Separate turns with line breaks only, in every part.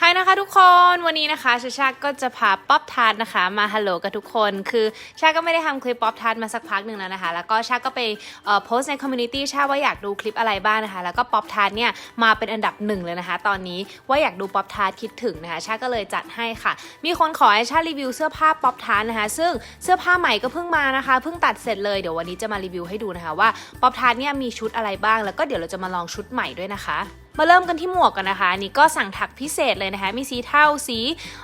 ไฮนะคะทุกคนวันนี้นะคะชาชาก็จะพาป๊อปทาร์ตนะคะมาฮัลโหลกับทุกคนคือชาก็ไม่ได้ทำคลิปป๊อปทาร์ตมาสักพักหนึ่งแล้วนะคะ แล้วก็ชาก็ไปโพสต์ในคอมมูนิตี้ชาว่าอยากดูคลิปอะไรบ้างนะคะ แล้วก็ป๊อปทาร์ตเนี่ยมาเป็นอันดับหนึ่งเลยนะคะ ตอนนี้ว่าอยากดูป๊อปทาร์ตคิดถึงนะคะชาก็เลยจัดให้ค่ะ มีคนขอให้ชารีวิวเสื้อผ้าป๊อปทาร์ตนะคะ ซึ่งเสื้อผ้าใหม่ก็เพิ่งมานะคะเพิ่งตัดเสร็จเลยเดี๋ยววันนี้จะมารีวิวให้ดูนะคะว่าป๊อปทาร์ตเนี่ยมีชุดอะไรบ้าง แล้วก็เดี๋ยวเราจะมาลองชุดใหม่ด้วยนะคะ มาเริ่มกันที่หมวกกันนะคะอันนี่ก็สั่งถักพิเศษเลยนะคะ มีสีเทาสี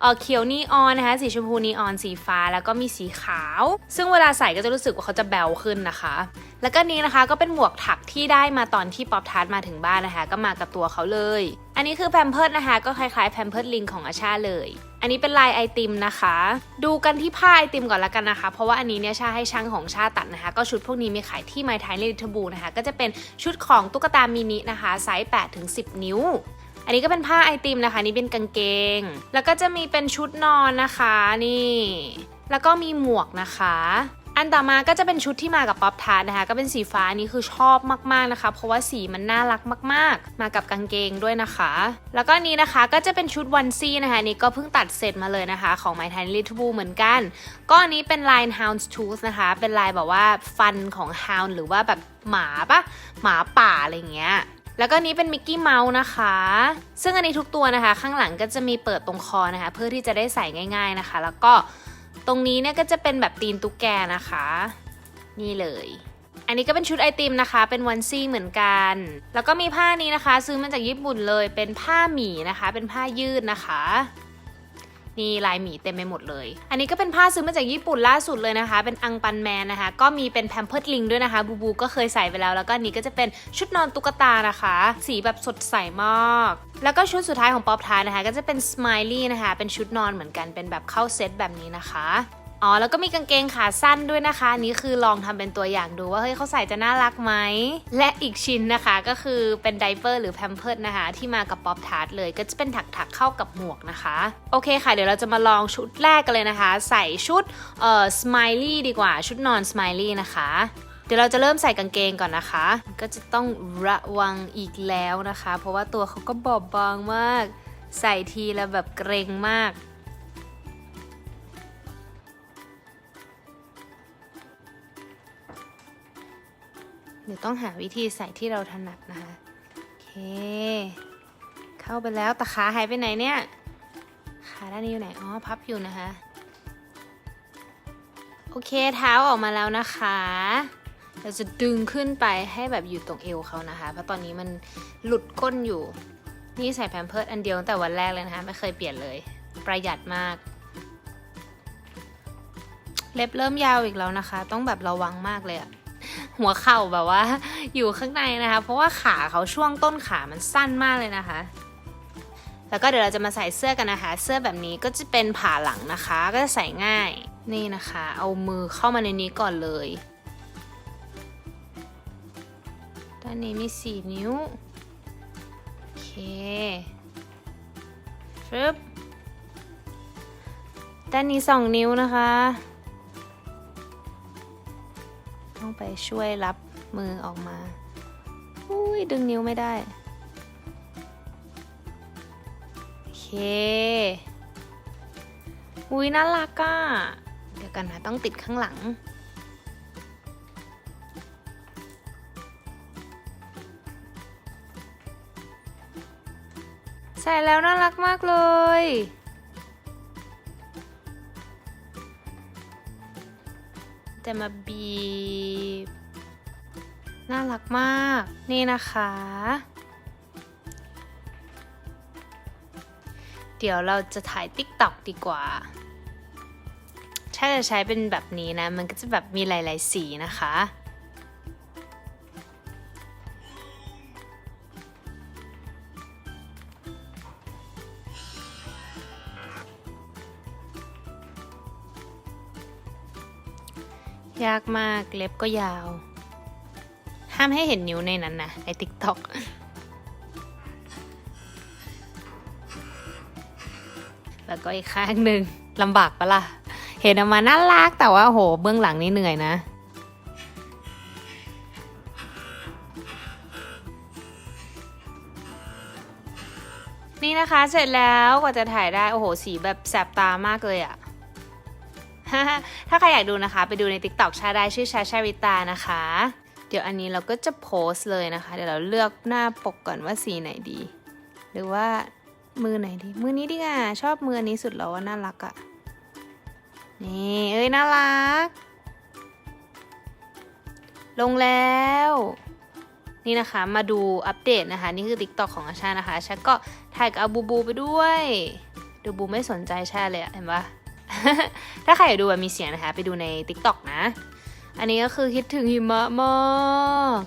เอ่อเขียวนีออนนะคะสีชมพูนีออนสีฟ้าแล้วก็มีสีขาว ซึ่งเวลาใส่ก็จะรู้สึกว่าเขาจะแบวขึ้นนะคะ แล้วก็นี้นะคะก็เป็นหมวกถักที่ได้มาตอนที่ป๊อปทาร์ตมาถึงบ้านนะคะ ก็มากับตัวเขาเลย อันนี้คือแพมเพิร์ดนะคะ ก็คล้ายๆแพมเพิร์ดลิงของอาชาเลย อันนี้เป็นลายไอติมนะคะ ดูกันที่ผ้าไอติมก่อนละกันนะคะ เพราะว่าอันนี้เนี่ยชาให้ช่างของชาตัดนะคะ ก็ชุดพวกนี้มีขายที่ My Tiny Little Boo นะคะ ก็จะเป็นชุดของตุ๊กตามินินะคะ ไซส์8ถึง10 นิ้ว อันนี้ก็เป็นผ้าไอติมนะคะ นี่เป็นกางเกง แล้วก็จะมีเป็นชุดนอนนะคะนี่ แล้วก็มีหมวกนะคะ อันต่อมาก็จะเป็นชุดที่มากับป๊อปทาร์ตนะคะ ก็เป็นสีฟ้านี้คือชอบมากๆนะคะ เพราะว่าสีมันน่ารักมาก ๆ มากับกางเกงด้วยนะคะ แล้วก็นี้นะคะก็จะเป็นชุดวันซี่นะคะนี่ก็เพิ่งตัดเสร็จมาเลยนะคะ ของ My Tiny Little Boo เหมือนกัน ก็อันนี้เป็นลาย Hound Tooth นะคะ เป็นลายแบบว่าฟันของ Hound หรือว่าแบบหมาปะหมาป่าอะไรเงี้ยแล้วก็นี้เป็นมิกกี้เมาส์นะคะ ซึ่งอันนี้ทุกตัวนะคะ ข้างหลังก็จะมีเปิดตรงคอนะคะ เพื่อที่จะได้ใส่ง่าย ๆนะคะ แล้วก็ รงนี้เนี่ยก็จะเป็นแบบตีนตุ๊กแกนะคะ นี่เลย อันนี้ก็เป็นชุดไอติมนะคะ เป็นวันซี่เหมือนกัน แล้วก็มีผ้านี้นะคะ ซื้อมาจากญี่ปุ่นเลย เป็นผ้าหมีนะคะ เป็นผ้ายืดนะคะ นี่ลายหมีเต็มไปหมดเลย อันนี้ก็เป็นผ้าซื้อมาจากญี่ปุ่นล่าสุดเลยนะคะ เป็นอังปันแมนนะคะ ก็มีเป็นแพมเพิร์ดลิงด้วยนะคะ บูบูก็เคยใส่ไปแล้ว แล้วก็นนี้ก็จะเป็นชุดนอนตุ๊กตานะคะ สีแบบสดใสมาก แล้วก็ชุดสุดท้ายของป๊อปทานะคะ ก็จะเป็นสไมลี่นะคะ เป็นชุดนอนเหมือนกัน เป็นแบบเข้าเซตแบบนี้นะคะ อ๋อแล้วก็มีกางเกงขาสั้นด้วยนะคะนี้คือลองทำเป็นตัวอย่างดูว่าเฮ้ยเขาใส่จะน่ารักไหมและอีกชิ้นนะคะก็คือเป็นไดเปอร์หรือแพมเพิร์ดนะคะ ที่มากับป๊อปทาร์ตเลยก็จะเป็นถักๆเข้ากับหมวกนะคะโอเคค่ะ เดี๋ยวเราจะมาลองชุดแรกกันเลยนะคะ ใส่ชุดเอ่อสไมลี่ดีกว่าชุดนอนสไมลี่นะคะเดี๋ยวเราจะเริ่มใส่กางเกงก่อนนะคะ ก็จะต้องระวังอีกแล้วนะคะ เพราะว่าตัวเขาก็บอบบางมาก ใส่ทีแล้วแบบเกรงมาก เดี๋ยวต้องหาวิธีใส่ที่เราถนัดนะคะโอเค เข้าไปแล้วต่ขาหายไปไหนเนี่ย ขาด้านนี้อยู่ไหน อ๋อ พับอยู่นะคะ โอเคเท้าออกมาแล้วนะคะ เราจะดึงขึ้นไปให้แบบอยู่ตรงเอวเขานะคะ เพราะตอนนี้มันหลุดก้นอยู่ นี่ใส่แพมเพิร์ดอันเดียวตั้งแต่วันแรกเลยนะคะ ไม่เคยเปลี่ยนเลย ประหยัดมากเล็บเริ่มยาวอีกแล้วนะคะ ต้องแบบระวังมากเลยอะ หัวเข่าแบบว่า อยู่ข้างในนะคะ เพราะว่าขาเขาช่วงต้นขามันสั้นมากเลยนะคะ แล้วก็เดี๋ยวเราจะมาใส่เสื้อกันนะคะ เสื้อแบบนี้ก็จะเป็นผ่าหลังนะคะ ก็จะใส่ง่ายนี่นะคะ เอามือเข้ามาในนี้ก่อนเลยด้านนี้มีสี่นิ้ว โอเคฟึบด้านนี้สองนิ้วนะคะ ต้องไปช่วยรับมือออกมา อุ้ยดึงนิ้วไม่ได้ โอเค อุ้ยน่ารักอะ เดี๋ยวกันนะต้องติดข้างหลัง ใส่แล้วน่ารักมากเลย แต่มาบีบ น่ารักมาก นี่นะคะ เดี๋ยวเราจะถ่ายติ๊กต็อกดีกว่า ถ้าจะใช้เป็นแบบนี้นะ มันก็จะแบบมีหลาย ๆ สีนะคะ ยากมากเล็บก็ยาว ห้ามให้เห็นนิ้วในนั้นนะในติ๊กต็อกแล้วก็อีกข้างหนึ่งลำบากปะล่ะ เห็นออกมาน่ารักแต่ว่าโหเบื้องหลังนี่เหนื่อยนะนี่นะคะเสร็จแล้วกว่าจะถ่ายได้ โอ้โห สีแบบแสบตามากเลยอะ ถ้าใครอยากดูนะคะ ไปดูใน TikTok ชาได้ชื่อชาชาริตานะคะ เดี๋ยวอันนี้เราก็จะโพสต์เลยนะคะ เดี๋ยวเราเลือกหน้าปกก่อนว่าสีไหนดี หรือว่ามือไหนดี มือนี้ดีกว่าชอบมืออันนี้สุดแล้วว่าน่ารักอะนี่เอ้ยน่ารัก ลงแล้วนี่นะคะมาดูอัปเดตนะคะ นี่คือ TikTok ของอาชานะคะอาชาก็ถ่ายกับอาบูบูไปด้วย ดูบูไม่สนใจชาเลยอะเห็นปะ ถ้าใครอยากดูแบบมีเสียงนะคะ ไปดูใน TikTok นะ อันนี้ก็คือคิดถึงหิมะมาก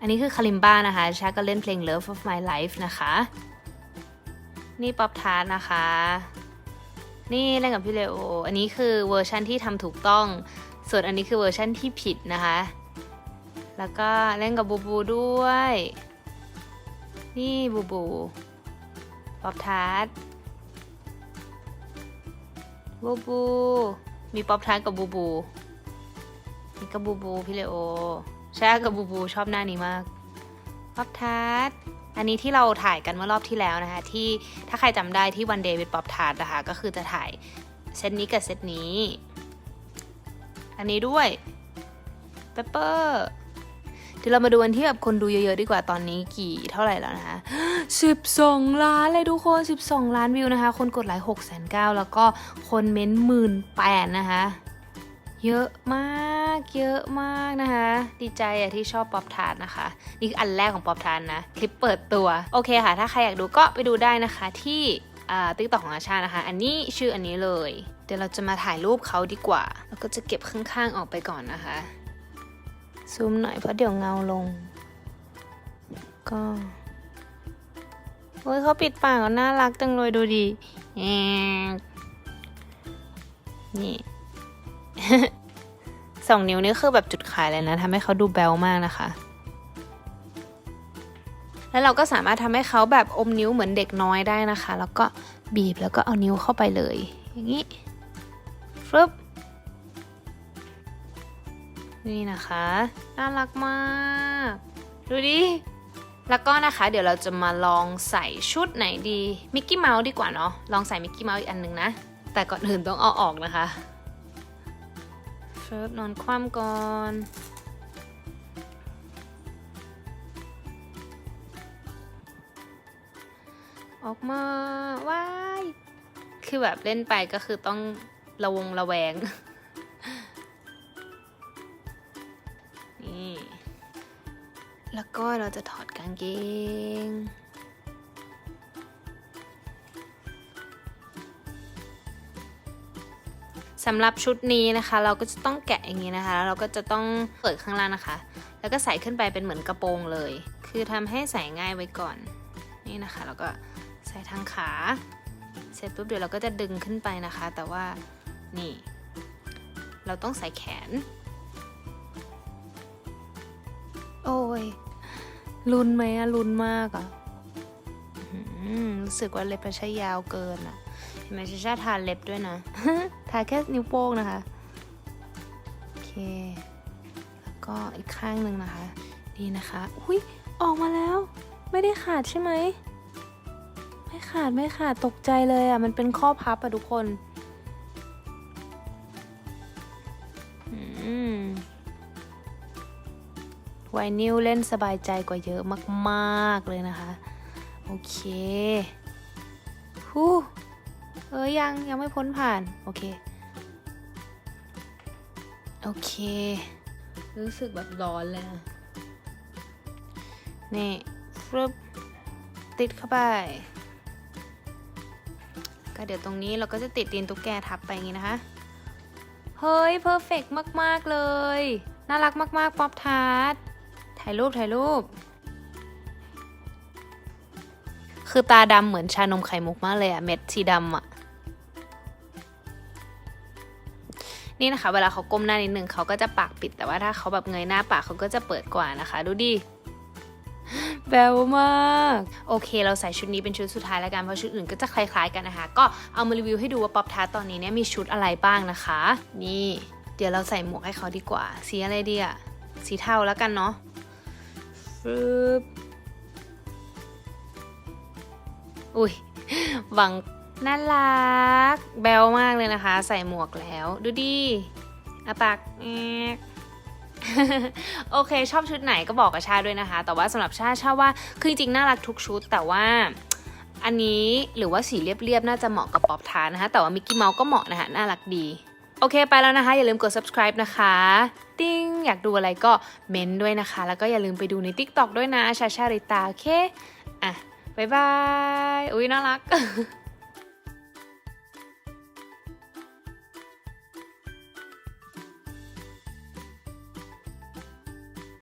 อันนี้คือคาริมบ้านะคะชาก็เล่นเพลง Love of My Life นะคะ นี่ป๊อปทาร์นะคะ นี่เล่นกับพี่เลโอ อันนี้คือเวอร์ชันที่ทำถูกต้อง ส่วนอันนี้คือเวอร์ชันที่ผิดนะคะ แล้วก็เล่นกับบูบูด้วย นี่บูบูป๊อปทาร์ต บูบู มีป๊อปทาร์ตกับบูบูนี่กับบูบูพี่เลโอใช่กับบูบูชอบหน้านี้มากป๊อปทาร์ตอันนี้ที่เราถ่ายกันเมื่อรอบที่แล้วนะคะที่ถ้าใครจำได้ที่วันเดย์วิดป๊อปทาร์ตนะคะก็คือจะถ่ายเซตนี้กับเซตนี้ อันนี้ด้วยเปเปอร์เดี๋ยวเรามาดูกันที่แบบคนดูเยอะๆดีกว่าตอนนี้กี่เท่าไหร่แล้วนะคะ 12 ล้านเลยทุกคน 12 ล้านวิวนะคะ คนกดไลค์6 9 0 0แล้วก็คนเม้นหมื่นแปดนะคะ เยอะมาก เยอะมากนะคะ ดีใจอะที่ชอบป๊อปทาร์ตนะคะ นี่คืออันแรกของป๊อปทาร์ตนะ คลิปเปิดตัว โอเคค่ะ ถ้าใครอยากดูก็ไปดูได้นะคะที่ติ๊กต็อกของอาชานะคะ อันนี้ชื่ออันนี้เลย เดี๋ยวเราจะมาถ่ายรูปเขาดีกว่า แล้วก็จะเก็บข้างๆออกไปก่อนนะคะ ซูมหน่อยเพราะเดี๋ยวเงาลง ก็ โอ้ยเขาปิดปากก็น่ารักจังเลยดูดิแอะนี่สองนิ้วนี่คือแบบจุดขายเลยนะทำให้เขาดูแบลมากนะคะ แล้วเราก็สามารถทำให้เขาแบบอมนิ้วเหมือนเด็กน้อยได้นะคะ แล้วก็บีบแล้วก็เอานิ้วเข้าไปเลย อย่างนี้ฟึบนี่นะคะ น่ารักมาก ดูดิ แล้วก็นะคะเดี๋ยวเราจะมาลองใส่ชุดไหนดีมิกกี้เมาส์ดีกว่าเนาะลองใส่มิกกี้เมาส์อีกอันหนึ่งนะ แต่ก่อนอื่นต้องเอาออกนะคะเฟิร์บนอนคว่ำก่อนออกมาว้ายคือแบบเล่นไปก็คือต้องระวงระแวง นี่ แล้วก็เราจะถอด กางเกง สำหรับชุดนี้นะคะ เราก็จะต้องแกะอย่างนี้นะคะ แล้วเราก็จะต้องเปิดข้างล่างนะคะ แล้วก็ใส่ขึ้นไปเป็นเหมือนกระโปรงเลย คือทำให้ใส่ง่ายไว้ก่อน นี่นะคะ แล้วก็ใส่ทางขา เสร็จปุ๊บเดี๋ยวเราก็จะดึงขึ้นไปนะคะ แต่ว่านี่ เราต้องใส่แขน โอ้ย รุนไหมอะรุนมากอะรู้สึกว่าเล็บมันใช้ยาวเกินอะเห็นไหมชาชาทาเล็บด้วยนะ ทาแค่นิ้วโป้งนะคะ โอเค แล้วก็อีกข้างหนึ่งนะคะนี่นะคะ อุ้ยออกมาแล้ว ไม่ได้ขาดใช่ไหม ไม่ขาดไม่ขาดตกใจเลยอะมันเป็นข้อพับอะทุกคน ไวนิลเล่นสบายใจกว่าเยอะมากๆเลยนะคะ โอเคฮู้เออยังยังไม่พ้นผ่าน โอเค โอเค รู้สึกแบบร้อนเลยนะนี่ฟรึบติดเข้าไป ก็เดี๋ยวตรงนี้เราก็จะติดตีนตุ๊กแกทับไปอย่างนี้นะคะ เฮ้ยเพอร์เฟกมาก ๆ เลย น่ารักมาก ๆ ป๊อปทาร์ต ถ่ายรูปถ่ายรูป คือตาดำเหมือนชานมไข่มุกมากเลยอะเม็ดสีดำอะนี่นะคะ เวลาเขาก้มหน้านิดนึงเขาก็จะปากปิดแต่ว่าถ้าเขาแบบเงยหน้าปากเขาก็จะเปิดกว่านะคะ ดูดิแบวมาก โอเค เราใส่ชุดนี้เป็นชุดสุดท้ายแล้วกันเพราะชุดอื่นก็จะคล้ายๆกันนะคะ ก็เอามารีวิวให้ดูว่าป๊อปทาตตอนนี้เนี่ยมีชุดอะไรบ้างนะคะ นี่ เดี๋ยวเราใส่หมวกให้เขาดีกว่า สีอะไรดีอะสีเทาแล้วกันเนาะ ฟึบอุ้ยบังน่ารัก แบลมากเลยนะคะ ใส่หมวกแล้ว ดูดิอาปากแอกโอเค ชอบชุดไหนก็บอกกับชาด้วยนะคะ แต่ว่าสำหรับชาชาว่าคือจริงน่ารักทุกชุด แต่ว่าอันนี้หรือว่าสีเรียบๆ น่าจะเหมาะกับป๊อปทานนะคะ แต่ว่ามิกกี้เมาส์ก็เหมาะนะคะ น่ารักดี โอเคไปแล้วนะคะ อย่าลืมกด subscribe นะคะ ติ้งอยากดูอะไรก็เมนด้วยนะคะ แล้วก็อย่าลืมไปดูใน TikTok ด้วยนะชาชาริตา โอเค อะ บ๊ายบาย อุ้ยน่ารัก